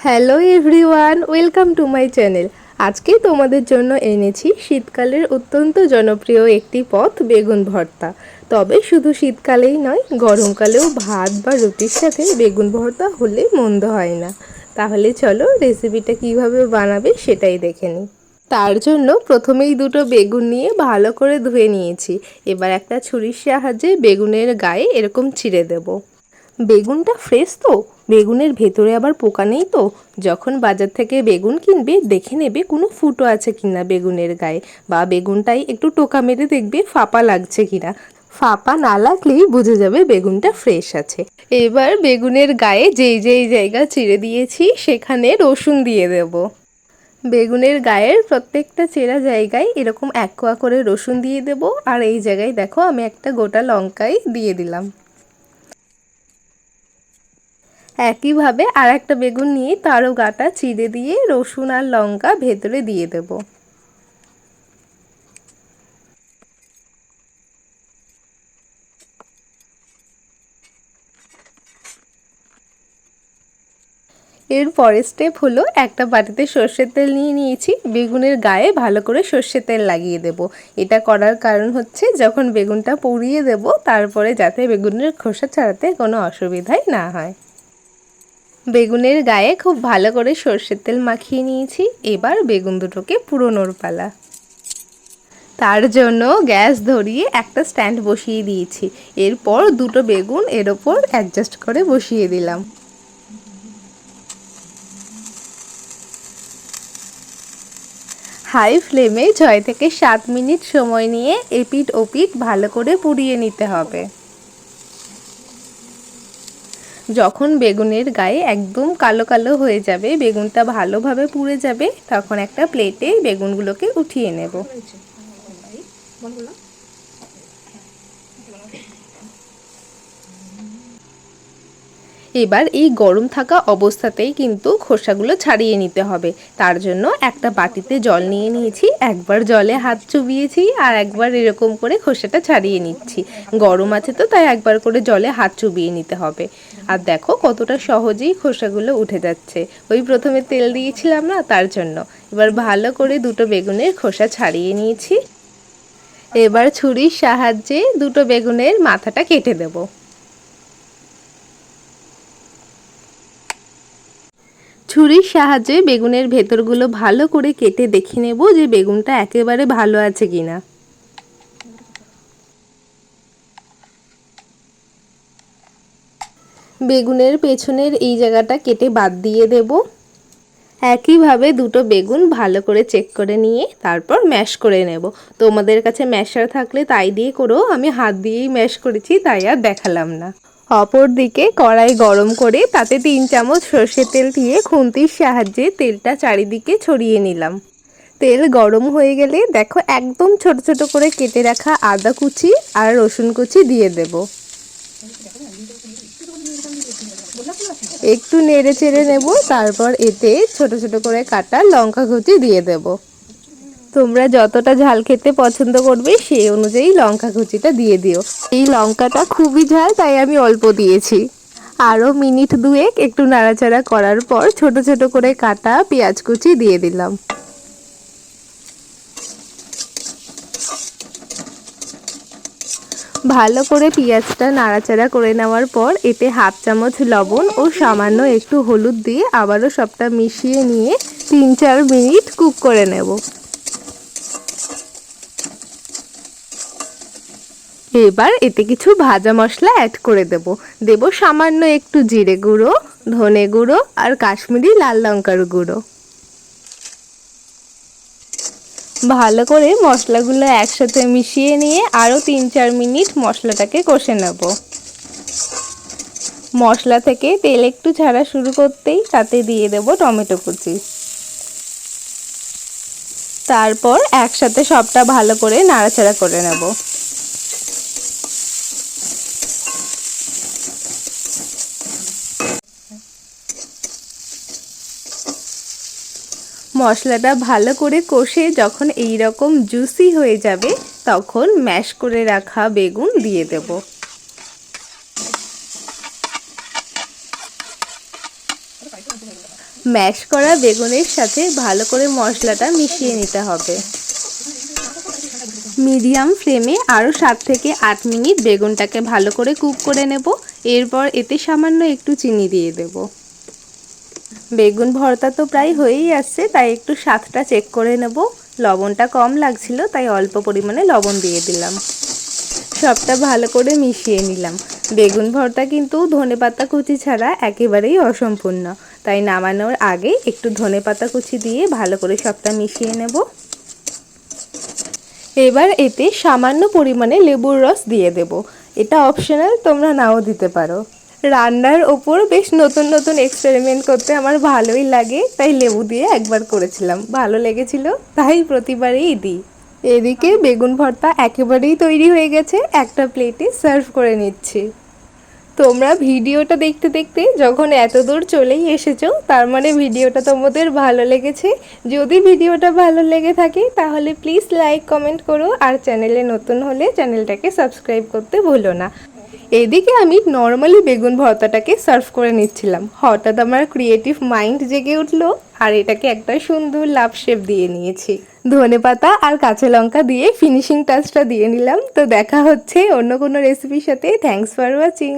Hello everyone, welcome to my channel. আজকে তোমাদের জন্য এনেছি শীতকালের অত্যন্ত জনপ্রিয় একটি পথ, বেগুন ভর্তা। তবে শুধু শীতকালেই নয়, গরমকালেও ভাত বা রুটির সাথে বেগুন ভর্তা হলে মন্দ হয় না। তাহলে চলো রেসিপিটা কীভাবে বানাবে সেটাই দেখে নিই। তার জন্য প্রথমেই দুটো বেগুন নিয়ে ভালো করে ধুয়ে নিয়েছি। এবার একটা ছুরির সাহায্যে বেগুনের গায়ে এরকম ছিঁড়ে দেবো। বেগুনটা ফ্রেশ তো? বেগুনের ভেতরে আবার পোকা নেই তো? যখন বাজার থেকে বেগুন কিনবে, দেখে নেবে কোনো ফুটো আছে কিনা বেগুনের গায়ে। বা বেগুনটাই একটু টোকা মেরে দেখবে ফাঁপা লাগছে কিনা। ফাঁপা না লাগলেই বুঝে যাবে বেগুনটা ফ্রেশ আছে। এবার বেগুনের গায়ে যেই যেই জায়গা চিড়ে দিয়েছি, সেখানে রসুন দিয়ে দেব। বেগুনের গায়ের প্রত্যেকটা চেরা জায়গায় এরকম এক কোয়া করে রসুন দিয়ে দেব। আর এই জায়গায় দেখো আমি একটা গোটা লঙ্কাই দিয়ে দিলাম। একইভাবে আর একটা বেগুন নিয়ে তারও গাটা চিড়ে দিয়ে রসুন আর লঙ্কা ভেতরে দিয়ে দেব। এর পরের স্টেপ হলো একটা বাটিতে সর্ষের তেল নিয়ে নিয়েছি, বেগুনের গায়ে ভালো করে সর্ষের তেল লাগিয়ে দেব। এটা করার কারণ হচ্ছে যখন বেগুনটা পুড়িয়ে দেব, তারপরে যাতে বেগুনের খোসা ছাড়াতে কোনো অসুবিধাই না হয়। বেগুনের গায়ে খুব ভালো করে সর্ষের তেল মাখিয়ে নিয়েছি। এবার বেগুন দুটোকে পুরোনোর পালা। তার জন্য গ্যাস ধরিয়ে একটা স্ট্যান্ড বসিয়ে দিয়েছি। এরপর দুটো বেগুন এর ওপর অ্যাডজাস্ট করে বসিয়ে দিলাম। হাই ফ্লেমে ছয় থেকে সাত মিনিট সময় নিয়ে এপিট ওপিট ভালো করে পুড়িয়ে নিতে হবে। যখন বেগুনের গায়ে একদম কালো কালো হয়ে যাবে, বেগুনটা ভালোভাবে পুড়ে যাবে, তখন একটা প্লেটে বেগুনগুলোকে উঠিয়ে নেব। এবার এই গরম থাকা অবস্থাতেই কিন্তু খোসাগুলো ছাড়িয়ে নিতে হবে। তার জন্য একটা বাটিতে জল নিয়ে নিয়েছি, একবার জলে হাত চুবিয়েছি আর একবার এরকম করে খোসাটা ছাড়িয়ে নিচ্ছি। গরম আছে তো, তাই একবার করে জলে হাত চুবিয়ে নিতে হবে। আর দেখো কতটা সহজেই খোসাগুলো উঠে যাচ্ছে। ওই প্রথমে তেল দিয়েছিলাম না, তার জন্য। এবার ভালো করে দুটো বেগুনের খোসা ছাড়িয়ে নিয়েছি। এবার ছুরির সাহায্যে দুটো বেগুনের মাথাটা কেটে দেবো। ছুরির সাহায্যে বেগুনের ভেতরগুলো ভালো করে কেটে দেখে নেব যে বেগুনটা একেবারে ভালো আছে কিনা। বেগুনের পেছনের এই জায়গাটা কেটে বাদ দিয়ে দেব। একইভাবে দুটো বেগুন ভালো করে চেক করে নিয়ে তারপর ম্যাশ করে নেব। তোমাদের কাছে ম্যাশার থাকলে তাই দিয়ে করো আমি হাত দিয়েই ম্যাশ করেছি, তাই আর দেখালাম না। অপর দিকে কড়াই গরম করে তাতে তিন চামচ সর্ষের তেল দিয়ে খুন্তির সাহায্যে তেলটা চারিদিকে ছড়িয়ে নিলাম। তেল গরম হয়ে গেলে দেখো একদম ছোট ছোট করে কেটে রাখা আদা কুচি আর রসুন কুচি দিয়ে দেব। একটু নেড়ে চেড়ে নেব, তারপর এতে ছোট ছোট করে কাটা লঙ্কা কুচি দিয়ে দেবো। তোমরা যতটা ঝাল খেতে পছন্দ করবে সেই অনুযায়ী লঙ্কা কুচিটা দিয়ে দিও। এই লঙ্কাটা খুবই ঝাল, তাই আমি অল্প দিয়েছি। আরও মিনিট দুয়েক একটু নাড়াচাড়া করার পর ছোট ছোট করে কাটা পেঁয়াজ কুচি দিয়ে দিলাম। ভালো করে পেঁয়াজটা নাড়াচাড়া করে নেওয়ার পর এতে হাফ চামচ লবণ ও সামান্য একটু হলুদ দিয়ে আবারও সবটা মিশিয়ে নিয়ে তিন চার মিনিট কুক করে নেব। এবার এতে কিছু ভাজা মশলা অ্যাড করে দেব। দেব সামান্য একটু জিরে গুঁড়ো, ধনে গুঁড়ো আর কাশ্মীরি লাল লঙ্কার গুঁড়ো। ভালো করে মশলাগুলো একসাথে মিশিয়ে নিয়ে আরও তিন চার মিনিট মশলাটাকে কষে নেব। মশলা থেকে তেল একটু ছাড়া শুরু করতেই তাতে দিয়ে দেব টমেটো কুচি। তারপর একসাথে সবটা ভালো করে নাড়াচাড়া করে নেব। মশলাটা ভালো করে কষে যখন এই রকম জুসি হয়ে যাবে, তখন ম্যাশ করে রাখা বেগুন দিয়ে দেব। ম্যাশ করা বেগুনের সাথে ভালো করে মশলাটা মিশিয়ে নিতে হবে। মিডিয়াম ফ্লেমে আরও সাত থেকে আট মিনিট বেগুনটাকে ভালো করে কুক করে নেব। এরপর এতে সামান্য একটু চিনি দিয়ে দেব। বেগুন ভর্তা তো প্রায় হয়েই আসছে, তাই একটু স্বাদটা চেক করে নেব। লবণটা কম লাগছিল, তাই অল্প পরিমাণে লবণ দিয়ে দিলাম। সবটা ভালো করে মিশিয়ে নিলাম। বেগুন ভর্তা কিন্তু ধনেপাতা কুচি ছাড়া একেবারেই অসম্পূর্ণ, তাই নামানোর আগে একটু ধনেপাতা কুচি দিয়ে ভালো করে সবটা মিশিয়ে নেব। এবার এতে সামান্য পরিমাণে লেবুর রস দিয়ে দেব। এটা অপশনাল তোমরা নাও দিতে পারো। রান্নার ওপর বেশ নতুন নতুন এক্সপেরিমেন্ট করতে আমার ভালোই লাগে, তাই লেবু দিয়ে একবার করেছিলাম। ভালো লেগেছিল, তাই প্রতিবারেই দিই। এদিকে বেগুন ভর্তা একেবারেই তৈরি হয়ে গেছে, একটা প্লেটে সার্ভ করে নিচ্ছি। তোমরা ভিডিওটা দেখতে দেখতে যখন এত দূর চলেই এসেছ, তার মানে ভিডিওটা তোমাদের ভালো লেগেছে। যদি ভিডিওটা ভালো লেগে থাকে, তাহলে প্লিজ লাইক কমেন্ট করো, আর চ্যানেলে নতুন হলে চ্যানেলটাকে সাবস্ক্রাইব করতে ভুলো না। এদিকে আমি নর্মালি বেগুন ভর্তাটাকে সার্ভ করে নিচ্ছিলাম। হঠাৎ আমার ক্রিয়েটিভ মাইন্ড জেগে উঠল আর এটাকে একটা সুন্দর লাভ শেপ দিয়ে নিয়েছি। ধনে পাতা আর কাঁচা লঙ্কা দিয়ে ফিনিশিং টাচটা দিয়ে নিলাম। তো দেখা হচ্ছে অন্য কোনো রেসিপির সাথে। Thanks for watching